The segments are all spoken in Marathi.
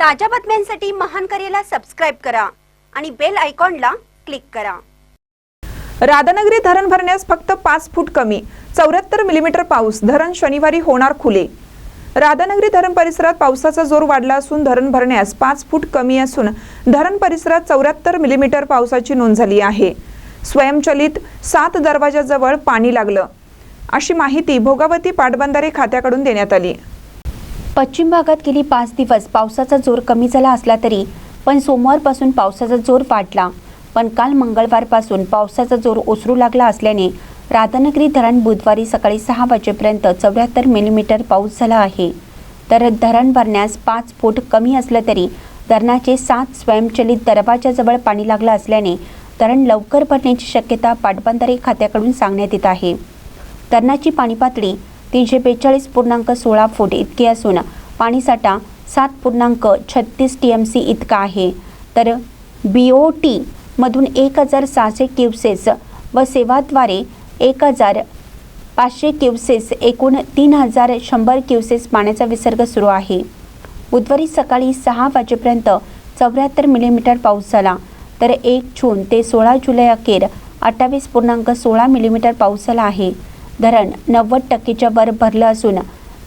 ताज्या बातम्यांसाठी महान करेला सबस्क्राईब करा आणि बेल आयकॉनला क्लिक करा. राधानगरी धरण भरण्यास फक्त पाच फूट कमी चौऱ्याहत्तर मिलीमीटर पाऊस धरण शनिवारी होणार खुले. राधानगरी धरण परिसरात पावसाचा जोर वाढला असून धरण भरण्यास पाच फूट कमी असून धरण परिसरात चौऱ्याहत्तर मिलीमीटर पावसाची नोंद झाली आहे. स्वयंचलित सात दरवाजाजवळ पाणी लागलं. अशी माहिती भोगावती पाटबंधारे खात्याकडून देण्यात आली. पश्चिम भागात गेली पाच दिवस पावसाचा जोर कमी झाला असला तरी पण सोमवारपासून पावसाचा जोर वाढला. पण काल मंगळवारपासून पावसाचा जोर ओसरू लागला असल्याने राधानगरी धरण बुधवारी सकाळी सहा वाजेपर्यंत चौऱ्याहत्तर मिलीमीटर पाऊस झाला आहे. तर धरण भरण्यास पाच फूट कमी असलं तरी धरणाचे सात स्वयंचलित दरवाजाजवळ पाणी लागलं असल्याने धरण लवकर भरण्याची शक्यता पाटबंधारे खात्याकडून सांगण्यात येत आहे. धरणाची पाणी पातळी तीनशे बेचाळीस पूर्णांक सोळा फूट इतकी असून पाणीसाठा सात पूर्णांक छत्तीस टी एम सी इतका आहे. तर बी ओ टीमधून एक हजार सहाशे क्युसेस व सेवाद्वारे एक हजार पाचशे क्युसेस एकूण तीन हजार शंभर क्युसेस पाण्याचा विसर्ग सुरू आहे. बुधवारी सकाळी सहा वाजेपर्यंत चौऱ्याहत्तर मिलीमीटर पाऊस झाला. तर एक जून ते सोळा जुलै अखेर अठ्ठावीस पूर्णांक सोळा मिलीमीटर पाऊस झाला आहे. धरण नव्वद टक्केच्या वर भरलं असून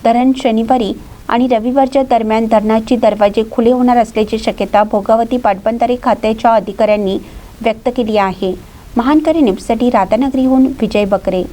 धरण शनिवारी आणि रविवारच्या दरम्यान धरणाची दरवाजे खुले होणार असल्याची शक्यता भोगावती पाटबंधारे खात्याच्या अधिकाऱ्यांनी व्यक्त केली आहे. महानकरी न्यूजसाठी राधानगरीहून विजय बकरे.